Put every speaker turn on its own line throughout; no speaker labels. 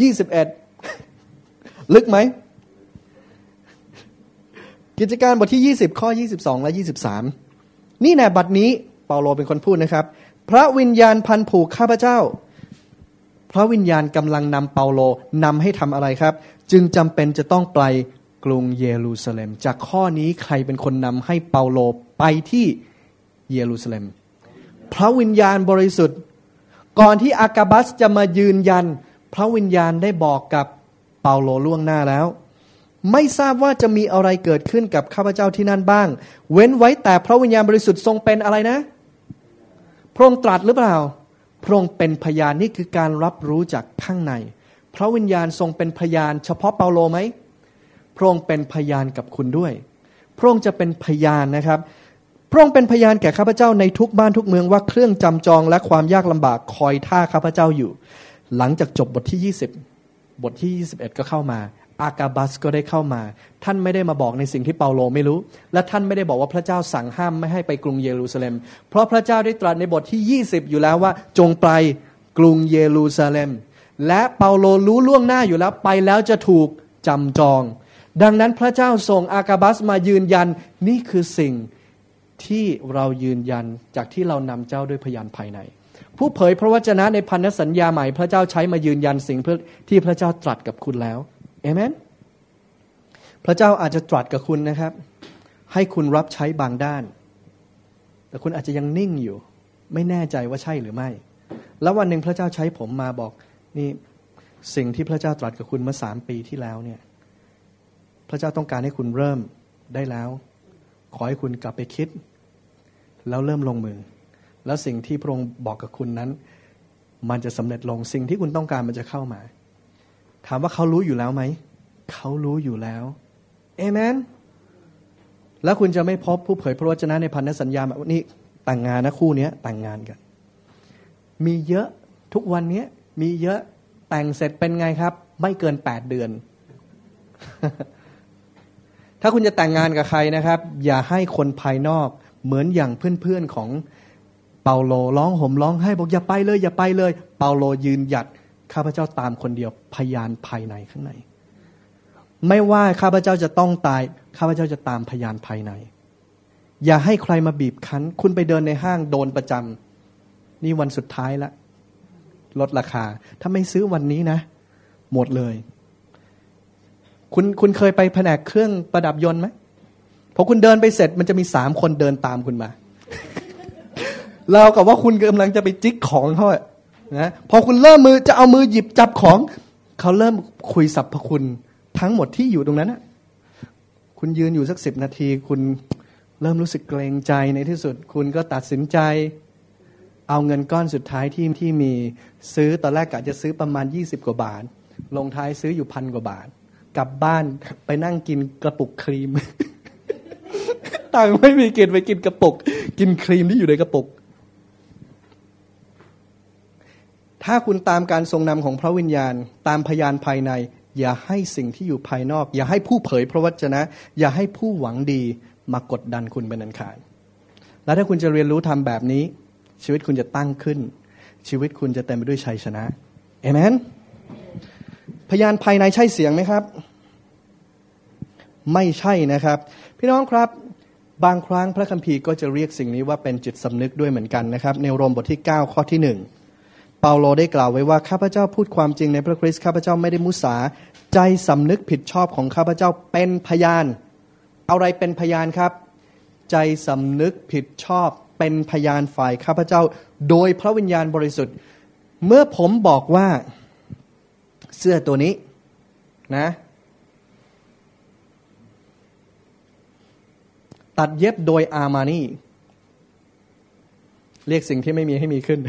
ยี่สิบเอ็ดลึกไหม กิจการบทที่ยี่สิบข้อยี่สิบสองและยี่สิบสามนี่แน่บัดนี้เปาโลเป็นคนพูดนะครับ พระวิญญาณพันผูกข้าพเจ้า พระวิญญาณกำลังนำเปาโลนำให้ทำอะไรครับ จึงจำเป็นจะต้องไปกรุงเยรูซาเล็ม จากข้อนี้ใครเป็นคนนำให้เปาโลไปที่เยรูซาเล็ม พระวิญญาณบริสุทธิ์ ก่อนที่อากาบัสจะมายืนยัน พระวิญญาณได้บอกกับเปาโลล่วงหน้าแล้ว ไม่ทราบว่าจะมีอะไรเกิดขึ้นกับข้าพเจ้าที่นั่นบ้าง เว้นไว้แต่พระวิญญาณบริสุทธิ์ทรงเป็นอะไรนะ พระองค์ตรัสหรือเปล่า พระองค์เป็นพยานนี่คือการรับรู้จากข้างใน พระวิญญาณทรงเป็นพยาน เฉพาะเปาโลไหมพระองค์เป็นพยานกับคุณด้วย พระองค์จะเป็นพยานนะครับพระองค์เป็นพยานแก่ข้าพเจ้าในทุกบ้านทุกเมืองว่าเครื่องจำจองและความยากลำบากคอยท่าข้าพเจ้าอยู่ หลังจากจบบทที่ 20 บทที่ 21 ก็เข้ามา อากาบัสก็ได้เข้ามา ท่านไม่ได้มาบอกในสิ่งที่เปาโลไม่รู้ และท่านไม่ได้บอกว่าพระเจ้าสั่งห้ามไม่ให้ไปกรุงเยรูซาเล็ม เพราะพระเจ้าได้ตรัสในบทที่ 20 อยู่แล้วว่า จงไปกรุงเยรูซาเล็ม และเปาโลรู้ล่วงหน้าอยู่แล้วไปแล้วจะถูกจำจอง ดังนั้นพระเจ้าส่งอากาบัสมายืนยันนี่คือสิ่งที่เรายืนยันจากที่เรานำเจ้าด้วยพยานภายใน ผู้เผยพระวจนะในพันธสัญญาใหม่พระเจ้าใช้มายืนยันสิ่งที่พระเจ้าตรัสกับคุณแล้วเอเมนพระเจ้าอาจจะตรัสกับคุณนะครับ ให้คุณรับใช้บางด้าน แต่คุณอาจจะยังนิ่งอยู่ ไม่แน่ใจว่าใช่หรือไม่ แล้ววันหนึ่งพระเจ้าใช้ผมมาบอกนี่สิ่งที่พระเจ้าตรัสกับคุณเมื่อสามปีที่แล้วเนี่ย พระเจ้าต้องการให้คุณเริ่มได้แล้ว ขอให้คุณกลับไปคิด แล้วเริ่มลงมือ แล้วสิ่งที่พระองค์บอกกับคุณนั้น มันจะสำเร็จลงสิ่งที่คุณต้องการมันจะเข้ามา ถามว่าเขารู้อยู่แล้วไหม เขารู้อยู่แล้วเอเมนแล้วคุณจะไม่พบผู้เผยพระวจนะในพันธสัญญาแบบนี้แต่งงานนะคู่นี้แต่งงานกัน มีเยอะทุกวันนี้มีเยอะแต่งเสร็จเป็นไงครับ ไม่เกินแปดเดือน ถ้าคุณจะแต่งงานกับใครนะครับ อย่าให้คนภายนอกเหมือนอย่างเพื่อนๆของ เปาโลร้องห่มร้องให้บอกอย่าไปเลย อย่าไปเลย เปาโลยืนหยัดข้าพเจ้าตามคนเดียวพยานภายในข้างใน ไม่ว่าข้าพเจ้าจะต้องตาย ข้าพเจ้าจะตามพยานภายใน อย่าให้ใครมาบีบคั้น คุณไปเดินในห้างโดนประจำนี่วันสุดท้ายละ ลดราคา ถ้าไม่ซื้อวันนี้นะ หมดเลย คุณคุณเคยไปแผนกเครื่องประดับยนต์ไหมพอคุณเดินไปเสร็จมันจะมีสามคนเดินตามคุณมา เรากับว่าคุณกำลังจะไปจิกของเขานะพอคุณเริ่มมือจะเอามือหยิบจับของเขาเริ่มคุยสรรพคุณทั้งหมดที่อยู่ตรงนั้นนะคุณยืนอยู่สักสิบนาที คุณเริ่มรู้สึกเกรงใจในที่สุด คุณก็ตัดสินใจ เอาเงินก้อนสุดท้ายที่ที่มีซื้อตอนแรกกะจะซื้อประมาณยี่สิบกว่าบาท ลงท้ายซื้ออยู่พันกว่าบาท กลับบ้านไปนั่งกินกระปุกครีม ตังไม่มีกินไปกินกระปุก กินครีมที่อยู่ในกระปุก ถ้าคุณตามการทรงนำของพระวิญญาณ ตามพยานภายใน อย่าให้สิ่งที่อยู่ภายนอก อย่าให้ผู้เผยพระวจนะ อย่าให้ผู้หวังดีมากดดันคุณเป็นอันขาดแล้วถ้าคุณจะเรียนรู้ทำแบบนี้ ชีวิตคุณจะตั้งขึ้น ชีวิตคุณจะเต็มไปด้วยชัยชนะเอเมนพยานภายในใช่เสียงไหมครับ ไม่ใช่นะครับ พี่น้องครับบางครั้งพระคัมภีร์ก็จะเรียกสิ่งนี้ว่าเป็นจิตสำนึกด้วยเหมือนกันนะครับ ในโรมบทที่ 9 ข้อที่หนึ่ง เปาโลได้กล่าวไว้ว่าข้าพเจ้าพูดความจริงในพระคริสต์ข้าพเจ้าไม่ได้มุสา ใจสำนึกผิดชอบของข้าพเจ้าเป็นพยาน อะไรเป็นพยานครับ ใจสำนึกผิดชอบเป็นพยานฝ่ายข้าพเจ้า โดยพระวิญญาณบริสุทธิ์ เมื่อผมบอกว่าเสื้อตัวนี้นะตัดเย็บโดยอามานี่ เรียกสิ่งที่ไม่มีให้มีขึ้น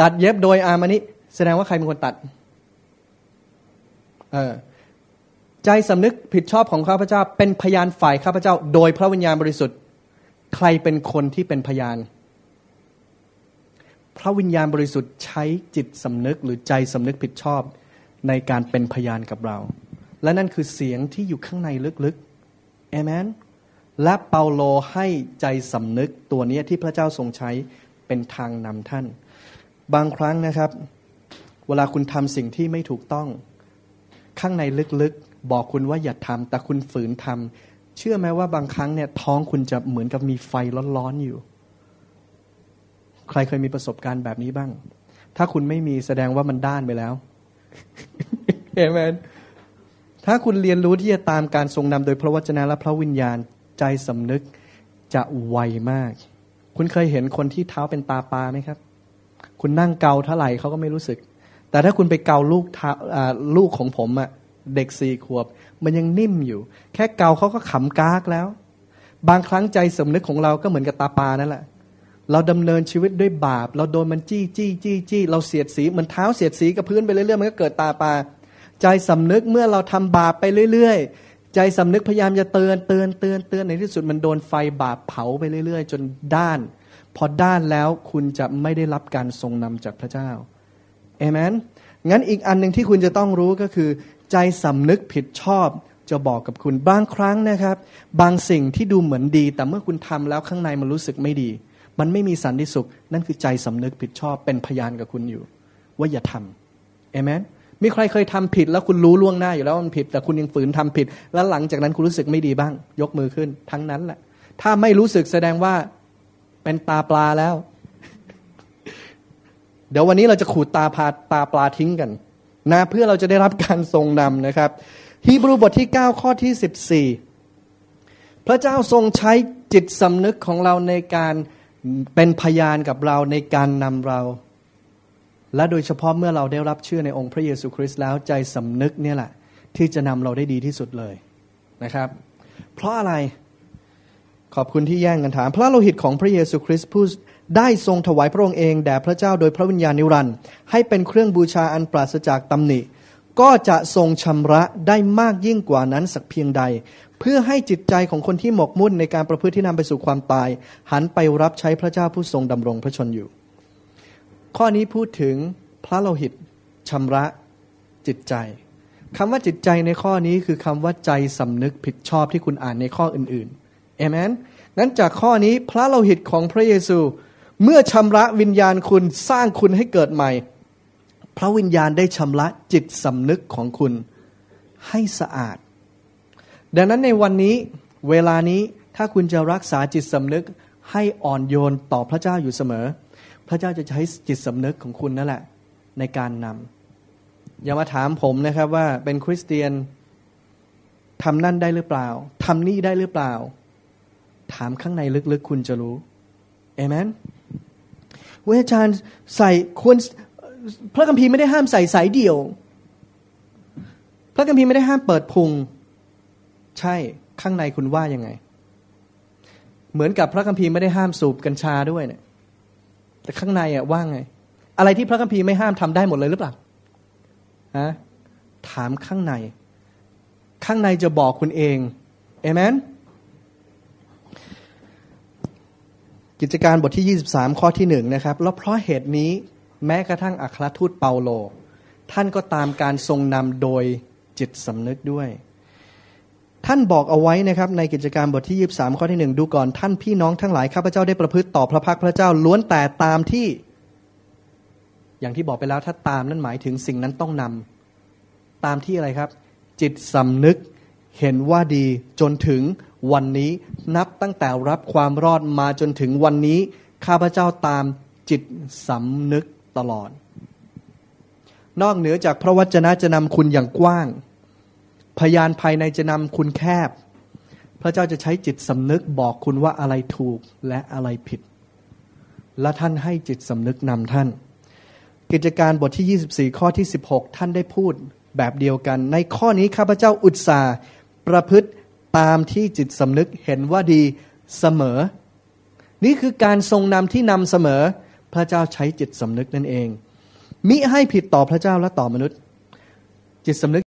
ตัดเย็บโดยอามานี่แสดงว่าใครเป็นคนตัด เออใจสำนึกผิดชอบของข้าพเจ้า เป็นพยานฝ่ายข้าพเจ้า โดยพระวิญญาณบริสุทธิ์ ใครเป็นคนที่เป็นพยาน พระวิญญาณบริสุทธิ์ใช้จิตสำนึกหรือใจสำนึกผิดชอบในการเป็นพยานกับเรา และนั่นคือเสียงที่อยู่ข้างในลึกๆเอเมนและเปาโลให้ใจสำนึกตัวนี้ที่พระเจ้าทรงใช้เป็นทางนำท่าน บางครั้งนะครับ เวลาคุณทำสิ่งที่ไม่ถูกต้อง ข้างในลึกๆ บอกคุณว่าอย่าทำแต่คุณฝืนทำเชื่อไหมว่าบางครั้งเนี่ยท้องคุณจะเหมือนกับมีไฟร้อนๆอยู่ ใครเคยมีประสบการณ์แบบนี้บ้าง ถ้าคุณไม่มีแสดงว่ามันด้านไปแล้วเอเมนถ้าคุณเรียนรู้ที่จะตามการทรงนำโดยพระวจนะและพระวิญญาณใจสำนึกจะไวมาก คุณเคยเห็นคนที่เท้าเป็นตาปลาไหมครับ คุณนั่งเกาเท่าไหร่เขาก็ไม่รู้สึก แต่ถ้าคุณไปเกาลูกลูกของผมอะเด็กสี่ขวบ มันยังนิ่มอยู่ แค่เกาเขาก็ขำกากแล้ว บางครั้งใจสำนึกของเราก็เหมือนกับตาปานั่นแหละ เราดำเนินชีวิตด้วยบาป เราโดนมันจี้จี้จี้จี้เราเสียดสีเหมือนเท้าเสียดสีกับพื้นไปเรื่อยๆมันก็เกิดตาปลาใจสำนึกเมื่อเราทำบาปไปเรื่อยๆ ใจสำนึกพยายามจะเตือนเตือนเตือนเตือนในที่สุดมันโดนไฟบาปเผาไปเรื่อย ๆ จนด้าน พอด้านแล้วคุณจะไม่ได้รับการทรงนำจากพระเจ้าเอเมนงั้นอีกอันหนึ่งที่คุณจะต้องรู้ก็คือ ใจสำนึกผิดชอบจะบอกกับคุณบางครั้งนะครับ บางสิ่งที่ดูเหมือนดี แต่เมื่อคุณทำแล้วข้างในมันรู้สึกไม่ดี มันไม่มีสันติสุข นั่นคือใจสำนึกผิดชอบเป็นพยานกับคุณอยู่ ว่าอย่าทำเอเมนมีใครเคยทำผิดแล้วคุณรู้ล่วงหน้าอยู่แล้วมันผิด แต่คุณยังฝืนทำผิด แล้วหลังจากนั้นคุณรู้สึกไม่ดีบ้าง ยกมือขึ้น ทั้งนั้นแหละ ถ้าไม่รู้สึกแสดงว่า เป็นตาปลาแล้ว เดี๋ยววันนี้เราจะขูดตาพาตาปลาทิ้งกัน นะเพื่อเราจะได้รับการทรงนำนะครับฮีบรูบทที่ 9 ข้อที่ 14 พระเจ้าทรงใช้จิตสำนึกของเราในการเป็นพยานกับเราในการนำเรา และโดยเฉพาะเมื่อเราได้รับเชื่อในองค์พระเยซูคริสต์แล้วใจสำนึกเนี่ยแหละ ที่จะนำเราได้ดีที่สุดเลยนะครับ เพราะอะไร ขอบคุณที่แย่งกันถาม พระโลหิตของพระเยซูคริสต์ผู้ได้ทรงถวายพระองค์เองแด่พระเจ้าโดยพระวิญญาณนิรันดร์ให้เป็นเครื่องบูชาอันปราศจากตำหนิ ก็จะทรงชำระได้มากยิ่งกว่านั้นสักเพียงใด เพื่อให้จิตใจของคนที่หมกมุ่นในการประพฤติที่นำไปสู่ความตาย หันไปรับใช้พระเจ้าผู้ทรงดำรงพระชนอยู่ ข้อนี้พูดถึงพระโลหิตชำระจิตใจคำว่าจิตใจในข้อนี้คือคำว่าใจสำนึกผิดชอบที่คุณอ่านในข้ออื่นๆ เอเมนงั้นจากข้อนี้พระโลหิตของพระเยซู เมื่อชำระวิญญาณคุณสร้างคุณให้เกิดใหม่ พระวิญญาณได้ชำระจิตสำนึกของคุณให้สะอาด ดังนั้นในวันนี้เวลานี้ถ้าคุณจะรักษาจิตสำนึกให้อ่อนโยนต่อพระเจ้าอยู่เสมอ พระเจ้าจะใช้จิตสำนึกของคุณนั่นแหละ ในการนำอย่ามาถามผมนะครับว่าเป็นคริสเตียนทำนั่นได้หรือเปล่าทำนี่ได้หรือเปล่า ถามข้างในลึกๆ คุณจะรู้เอเมนเวอาจารย์ใส่ควรพระคัมภีร์ไม่ได้ห้ามใส่สายเดี่ยว พระคัมภีร์ไม่ได้ห้ามเปิดพุง ใช่ข้างในคุณว่ายังไง เหมือนกับพระคัมภีร์ไม่ได้ห้ามสูบกัญชาด้วยเนี่ยแต่ข้างในอะว่าไง อะไรที่พระคัมภีร์ไม่ห้ามทำได้หมดเลยหรือเปล่าฮะถามข้างใน ข้างในจะบอกคุณเองเอเมน กิจการบทที่ 23 ข้อที่หนึ่งนะครับแล้วเพราะเหตุนี้แม้กระทั่งอัครทูตเปาโล ท่านก็ตามการทรงนำโดยจิตสำนึกด้วย ท่านบอกเอาไว้นะครับในกิจการบทที่ 23 ข้อที่หนึ่งดูก่อนท่านพี่น้องทั้งหลายข้าพเจ้าได้ประพฤติต่อพระพักพระเจ้าล้วนแต่ตามที่ อย่างที่บอกไปแล้วถ้าตามนั่นหมายถึงสิ่งนั้นต้องนำตามที่อะไรครับ จิตสำนึกเห็นว่าดีจนถึง วันนี้นับตั้งแต่รับความรอดมาจนถึงวันนี้ ข้าพเจ้าตามจิตสำนึกตลอด นอกเหนือจากพระวจนะจะนำคุณอย่างกว้าง พยานภายในจะนำคุณแคบ พระเจ้าจะใช้จิตสำนึกบอกคุณว่าอะไรถูกและอะไรผิด และท่านให้จิตสำนึกนำท่าน กิจการบทที่ 24 ข้อที่ 16 ท่านได้พูดแบบเดียวกัน ในข้อนี้ข้าพเจ้าอุตส่าห์ประพฤติ ตามที่จิตสำนึกเห็นว่าดีเสมอ นี่คือการทรงนำที่นำเสมอ พระเจ้าใช้จิตสำนึกนั่นเอง มิให้ผิดต่อพระเจ้าและต่อมนุษย์ จิตสำนึก